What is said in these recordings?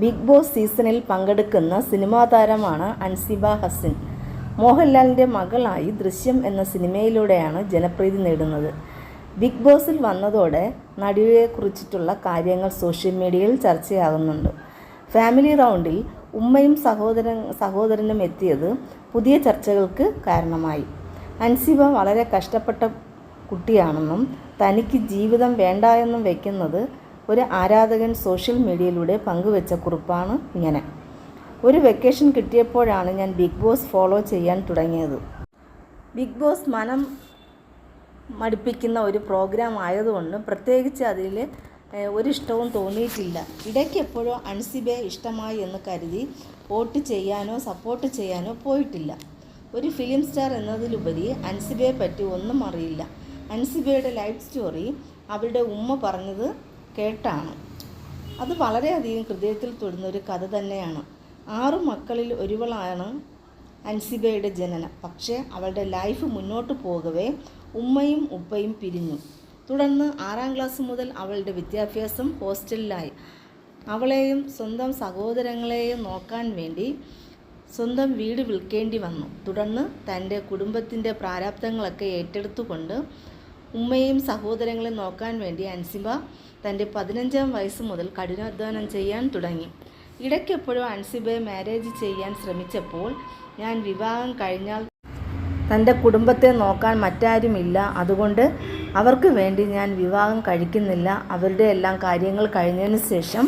Big boss സീസണിൽ പങ്കെടുക്കുന്ന cinema താരമാണ് അൻസിബ ഹസൻ. മോഹൻലാലിന്റെ മകളായി ദൃശ്യം എന്ന സിനിമയിലൂടെയാണ് ജനപ്രീതി നേടുന്നത്. ബിഗ് ബോസിൽ വന്നതോടെ നടിയെക്കുറിച്ചിട്ടുള്ള കാര്യങ്ങൾ സോഷ്യൽ മീഡിയയിൽ ചർച്ചയാകുന്നുണ്ട് ഫാമിലി റൗണ്ടിൽ ഉമ്മയും സഹോദരൻ സഹോദരനും എത്തിയത് പുതിയ ചർച്ചകൾക്ക് കാരണമായി. അൻസിബ വളരെ കഷ്ടപ്പെട്ട കുട്ടിയാണെന്നും തനിക്ക് ജീവിതം വേണ്ട എന്നും വയ്ക്കുന്നത് ഒരു ആരാധകൻ സോഷ്യൽ മീഡിയയിലൂടെ പങ്കുവെച്ച കുറിപ്പാണ് ഇങ്ങനെ. ഒരു വെക്കേഷൻ കിട്ടിയപ്പോഴാണ് ഞാൻ ബിഗ് ബോസ് ഫോളോ ചെയ്യാൻ തുടങ്ങിയത്. ബിഗ് ബോസ് മനം മടുപ്പിക്കുന്ന ഒരു പ്രോഗ്രാം ആയതുകൊണ്ട് പ്രത്യേകിച്ച് അതിൽ ഒരു ഇഷ്ടവും തോന്നിയിട്ടില്ല. ഇടയ്ക്ക് എപ്പോഴോ അൻസിബയെ ഇഷ്ടമായി എന്ന് കരുതി വോട്ട് ചെയ്യാനോ സപ്പോർട്ട് ചെയ്യാനോ പോയിട്ടില്ല. ഒരു ഫിലിം സ്റ്റാർ എന്നതിലുപരി അൻസിബയെ പറ്റി ഒന്നും അറിയില്ല. അൻസിബയുടെ ലൈഫ് സ്റ്റോറി അവരുടെ ഉമ്മ പറഞ്ഞത് കേട്ടാണ്. അത് വളരെയധികം ഹൃദയത്തിൽ തൊടുന്ന ഒരു കഥ തന്നെയാണ്. ആറു മക്കളിൽ ഒരുവളാണ് അൻസിബയുടെ ജനനം. പക്ഷേ അവളുടെ ലൈഫ് മുന്നോട്ട് പോകവേ ഉമ്മയും ഉപ്പയും പിരിഞ്ഞു. തുടർന്ന് ആറാം ക്ലാസ് മുതൽ അവളുടെ വിദ്യാഭ്യാസം ഹോസ്റ്റലിലായി. അവളെയും സ്വന്തം സഹോദരങ്ങളെയും നോക്കാൻ വേണ്ടി സ്വന്തം വീട് വിൽക്കേണ്ടി വന്നു. തുടർന്ന് തന്റെ കുടുംബത്തിന്റെ പ്രാരാബ്ദങ്ങളൊക്കെ ഏറ്റെടുത്തുകൊണ്ട് ഉമ്മയും സഹോദരങ്ങളെ നോക്കാൻ വേണ്ടി അൻസിബ തന്റെ പതിനഞ്ചാം വയസ്സ് മുതൽ കഠിനാധ്വാനം ചെയ്യാൻ തുടങ്ങി. ഇടയ്ക്കെപ്പോഴും അൻസിബയെ മാരേജ് ചെയ്യാൻ ശ്രമിച്ചപ്പോൾ ഞാൻ വിവാഹം കഴിഞ്ഞാൽ തന്റെ കുടുംബത്തെ നോക്കാൻ മറ്റാരുമില്ല. അതുകൊണ്ട് അവർക്ക് വേണ്ടി ഞാൻ വിവാഹം കഴിക്കുന്നില്ല. അവരുടെ എല്ലാം കാര്യങ്ങൾ കഴിഞ്ഞതിന് ശേഷം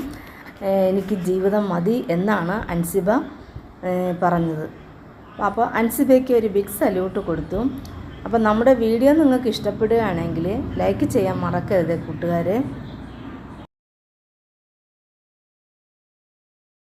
എനിക്ക് ജീവിതം മതി എന്നാണ് അൻസിബ പറഞ്ഞത്. അപ്പോൾ അൻസിബയ്ക്ക് ഒരു ബിഗ് സല്യൂട്ട് കൊടുത്തു. അപ്പോൾ നമ്മുടെ വീഡിയോ നിങ്ങൾക്ക് ഇഷ്ടപ്പെടുകയാണെങ്കിൽ ലൈക്ക് ചെയ്യാൻ മറക്കരുത് കൂട്ടുകാരെ.